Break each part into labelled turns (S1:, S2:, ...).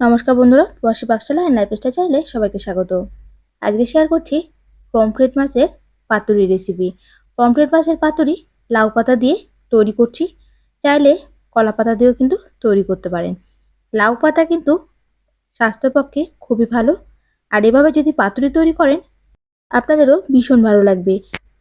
S1: নমস্কার বন্ধুরা প্রবাসী পাকশালা অ্যান্ড লাইফ স্টাইল চ্যানেলে সবাইকে স্বাগত। আজকে শেয়ার করছি পমফ্রেট মাছের পাতুরি রেসিপি পমফ্রেট মাছের পাতুরি লাউ পাতা দিয়ে তৈরি করছি। চাইলে কলা পাতা দিয়েও কিন্তু তৈরি করতে পারেন। লাউ পাতা কিন্তু স্বাস্থ্যের পক্ষে খুবই ভালো। আর এভাবে যদি পাতুরি তৈরি করেন, আপনাদেরও ভীষণ ভালো লাগবে।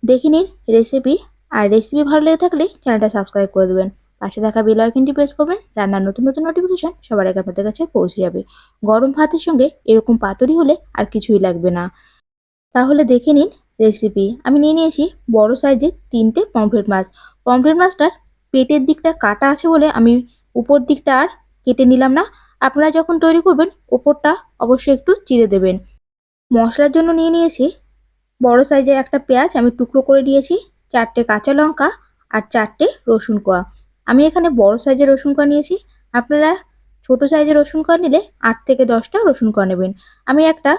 S1: দেখে নিন রেসিপি আর রেসিপি ভালো লেগে থাকলে চ্যানেলটা সাবস্ক্রাইব করে দেবেন। পাশে থাকা বেল আইকনটি প্রেস করবেন, রান্নার নতুন নতুন নোটিফিকেশন সবার আগে আপনাদের কাছে পৌঁছে যাবে। গরম ভাতের সঙ্গে এরকম পাতুরি হলে আর কিছুই লাগবে না। তাহলে দেখে নিন রেসিপি আমি নিয়ে নিয়েছি বড় সাইজের তিনটে পমফ্রেট মাছ। পমফ্রেট মাছটার পেটের দিকটা কাটা আছে বলে আমি উপর দিকটা আর কেটে নিলাম না। আপনারা যখন তৈরি করবেন, ওপরটা অবশ্যই একটু চিড়ে দেবেন। মশলার জন্য নিয়ে নিয়েছি বড় সাইজের একটা পেঁয়াজ আমি টুকরো করে নিয়েছি, চারটে কাঁচা লঙ্কা আর চারটে রসুন কোয়া। আমি এখানে বড় সাইজের রসুন কোয়া নিয়েছি। আপনারা ছোট সাইজের রসুন কোয়া নিলে আট থেকে দশটা রসুন কোয়া নেবেন। আমি একটা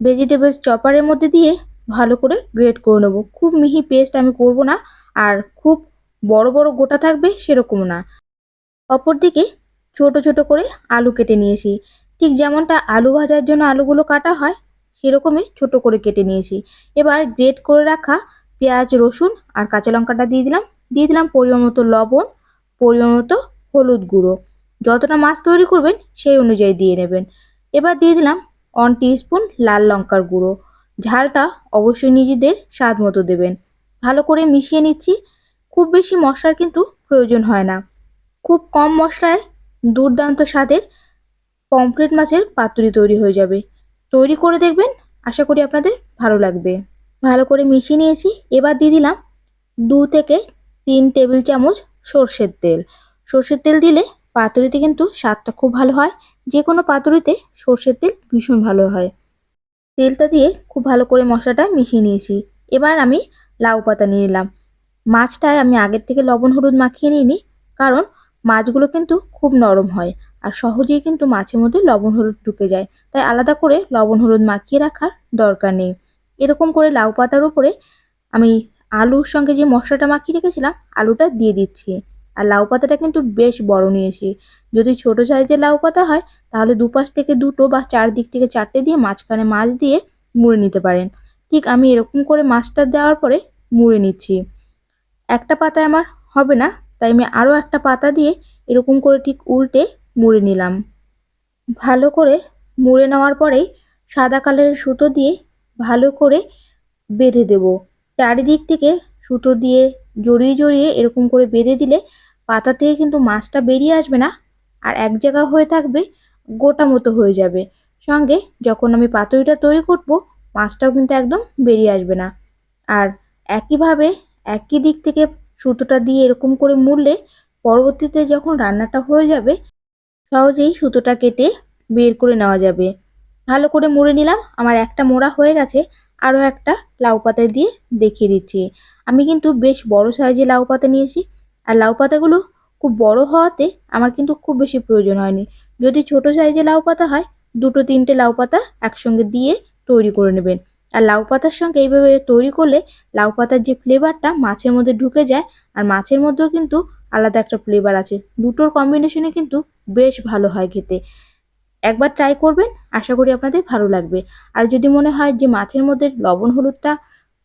S1: ভেজিটেবলস চপারের মধ্যে দিয়ে ভালো করে গ্রেট করে নেব। খুব মিহি পেস্ট আমি করব না, আর খুব বড় বড় গোটা থাকবে সেরকম না। অপরদিকে ছোট ছোট করে আলু কেটে নিয়েছি। ঠিক যেমনটা আলু ভাজার জন্য আলুগুলো কাটা হয়, সেরকমই ছোট করে কেটে নিয়েছি। এবার গ্রেট করে রাখা পেঁয়াজ, রসুন আর কাঁচা লঙ্কাটা দিয়ে দিলাম। দিয়ে দিলাম পরিমাণ মতো লবণ পরিমাণ মতো হলুদ গুঁড়ো। যতটা মাছ তৈরি করবেন, সেই অনুযায়ী দিয়ে নেবেন। এবার দিয়ে দিলাম ওয়ান স্পুন লাল লঙ্কার গুঁড়ো। ঝালটা অবশ্যই নিজেদের স্বাদ মতো দেবেন। ভালো করে মিশিয়ে নিচ্ছি। খুব বেশি মশলার কিন্তু প্রয়োজন হয় না। খুব কম মশলায় দুর্দান্ত স্বাদের পমফ্রেট মাছের পাতুরি তৈরি হয়ে যাবে। তৈরি করে দেখবেন, আশা করি আপনাদের ভালো লাগবে। ভালো করে মিশিয়ে নিয়েছি। এবার দিয়ে দিলাম দু থেকে তিন টেবিল চামচ সর্ষের তেল। সর্ষের তেল দিলে পাতুরিতে কিন্তু স্বাদটা খুব ভালো হয়। যে কোনো পাতুরিতে সর্ষের তেল ভীষণ ভালো হয়। তেলটা দিয়ে খুব ভালো করে মশলাটা মিশিয়ে নিয়েছি। এবার আমি লাউ পাতা নিয়ে নিলাম। মাছটায় আমি আগের থেকে লবণ হলুদ মাখিয়ে নিইনি, কারণ মাছগুলো কিন্তু খুব নরম হয় আর সহজেই কিন্তু মাছের মধ্যে লবণ হলুদ ঢুকে যায়। তাই আলাদা করে লবণ হলুদ মাখিয়ে রাখার দরকার নেই। এরকম করে লাউ পাতার উপরে আমি আলুর সঙ্গে যে মশলাটা মাখিয়ে রেখেছিলাম, আলুটা দিয়ে দিচ্ছি। আর লাউ পাতাটা কিন্তু বেশ বড় নিয়েছি। যদি ছোট সাইজের লাউ পাতা হয়, তাহলে দুপাশ থেকে দুটো বা চার দিক থেকে চারটে দিয়ে মাঝখানে মাছ দিয়ে মুড়ে নিতে পারেন। ঠিক আমি এরকম করে মাছটা দেওয়ার পরে মুড়ে নিচ্ছি। একটা পাতায় আমার হবে না, তাই আমি আরও একটা পাতা দিয়ে এরকম করে ঠিক উল্টে মুড়ে নিলাম। ভালো করে মুড়ে নেওয়ার পরেই সাদা কালারের সুতো দিয়ে ভালো করে বেঁধে দেব। চারিদিক থেকে সুতো দিয়ে জড়িয়ে জড়িয়ে এরকম করে বেঁধে দিলে পাতা থেকে কিন্তু মাছটা বেরিয়ে আসবে না আর এক জায়গা হয়ে থাকবে, গোটা মতো হয়ে যাবে। সঙ্গে যখন আমি পাতুরিটা তৈরি করব, মাছটাও কিন্তু একদম বেরিয়ে আসবে না। আর একইভাবে একই দিক থেকে সুতোটা দিয়ে এরকম করে মুড়লে পরবর্তীতে যখন রান্নাটা হয়ে যাবে, সহজেই সুতোটা কেটে বের করে নেওয়া যাবে। ভালো করে মুড়ে নিলাম, আমার একটা মোড়া হয়ে গেছে। আরও একটা লাউ পাতা দিয়ে দেখিয়ে দিচ্ছি। আমি কিন্তু বেশ বড় সাইজে লাউ পাতা নিয়েছি। আর লাউ পাতাগুলো খুব বড় হওয়াতে আমার কিন্তু খুব বেশি প্রয়োজন হয়নি। যদি ছোট সাইজে লাউ পাতা হয়, দুটো তিনটে লাউ পাতা একসঙ্গে দিয়ে তৈরি করে নেবেন। আর লাউ পাতার সঙ্গে এইভাবে তৈরি করলে লাউ পাতার যে ফ্লেভারটা মাছের মধ্যে ঢুকে যায়, আর মাছের মধ্যেও কিন্তু আলাদা একটা ফ্লেভার আছে। দুটোর কম্বিনেশনে কিন্তু বেশ ভালো হয় খেতে। একবার ট্রাই করবেন, আশা করি আপনাদের ভালো লাগবে। আর যদি মনে হয় যে মাছের মধ্যে লবণ হলুদটা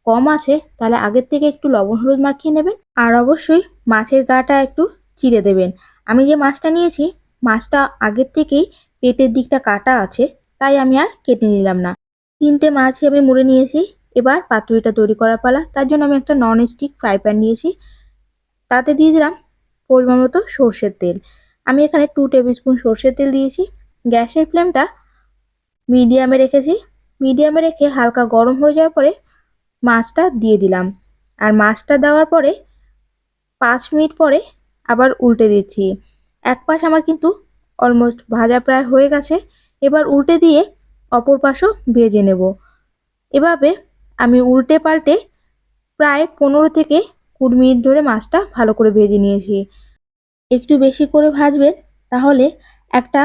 S1: কম আছে, তাহলে আগের থেকে একটু লবণ হলুদ মাখিয়ে নেবেন। আর অবশ্যই মাছের গাটা একটু চিড়ে দেবেন। আমি যে মাছটা নিয়েছি, মাছটা আগের থেকেই পেটের দিকটা কাটা আছে, তাই আমি আর কেটে নিলাম না। তিনটে মাছই আমি মুড়ে নিয়েছি, এবার পাতুরিটা তৈরি করার পালা। তার জন্য আমি একটা নন স্টিক ফ্রাই প্যান নিয়েছি। তাতে দিয়ে দিলাম পরিমাণ মতো সর্ষের তেল। আমি এখানে টু টেবিল স্পুন সর্ষের তেল দিয়েছি। গ্যাসের ফ্লেমটা মিডিয়ামে রেখেছি। মিডিয়ামে রেখে হালকা গরম হয়ে যাওয়ার পরে মাছটা দিয়ে দিলাম। আর মাছটা দেওয়ার পরে পাঁচ মিনিট পরে আবার উল্টে দিচ্ছি। এক পাশ আমার কিন্তু অলমোস্ট ভাজা প্রায় হয়ে গেছে। এবার উল্টে দিয়ে অপর পাশও ভেজে নেব। এভাবে আমি উল্টে পাল্টে প্রায় পনেরো থেকে কুড়ি মিনিট ধরে মাছটা ভালো করে ভেজে নিয়েছি। একটু বেশি করে ভাজবেন, তাহলে একটা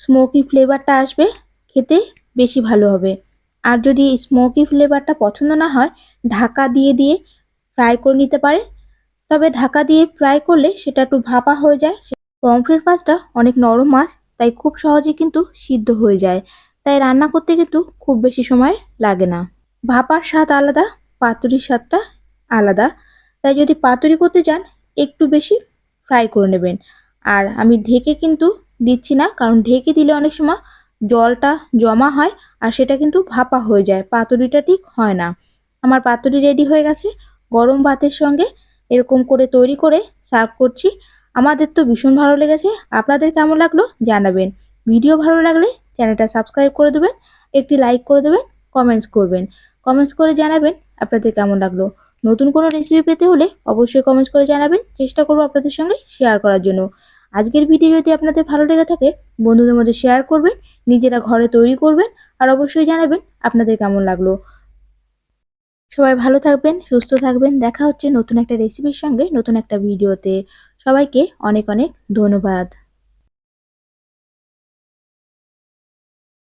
S1: স্মোকি ফ্লেভারটা আসবে, খেতে বেশি ভালো হবে। আর যদি স্মোকি ফ্লেভারটা পছন্দ না হয়, ঢাকা দিয়ে দিয়ে ফ্রাই করে নিতে পারে। তবে ঢাকা দিয়ে ফ্রাই করলে সেটা একটু ভাপা হয়ে যায়। পমফ্রেট মাছটা অনেক নরম মাছ, তাই খুব সহজে কিন্তু সিদ্ধ হয়ে যায়। তাই রান্না করতে কিন্তু খুব বেশি সময় লাগে না। ভাপার স্বাদ আলাদা, পাতুরির স্বাদটা আলাদা। তাই যদি পাতুরি করতে চান, একটু বেশি ফ্রাই করে নেবেন। আর আমি ঢেকে কিন্তু দিচ্ছি না, কারণ ঢেকে দিলে অনেক সময় জলটা জমা হয় আর সেটা কিন্তু ভাপা হয়ে যায়, পাতুরিটা ঠিক হয় না। আমার পাতুরি রেডি হয়ে গেছে, গরম ভাতের সঙ্গে এরকম করে তৈরি করে সার্ভ করছি। আমাদের তো ভীষণ ভালো লেগেছে, আপনাদের কেমন লাগল জানাবেন। ভিডিও ভালো লাগলে চ্যানেলটা সাবস্ক্রাইব করে দেবেন, একটি লাইক করে দেবেন কমেন্টস করবেন। কমেন্টস করে জানাবেন আপনাদের কেমন লাগল। নতুন কোনো রেসিপি পেতে হলে অবশ্যই কমেন্টস করে জানাবেন। চেষ্টা করব আপনাদের সঙ্গে শেয়ার করার জন্য। আজকের ভিডিও যদি আপনাদের ভালো লেগে থাকে, বন্ধুদের মধ্যে শেয়ার করবেন, নিজেরা ঘরে তৈরি করবেন, আর অবশ্যই জানাবেন আপনাদের কেমন লাগল। সবাই ভালো থাকবেন, সুস্থ থাকবেন, দেখা হচ্ছে নতুন একটা রেসিপির সঙ্গে, নতুন একটা ভিডিওতে সবাইকে অনেক অনেক ধন্যবাদ।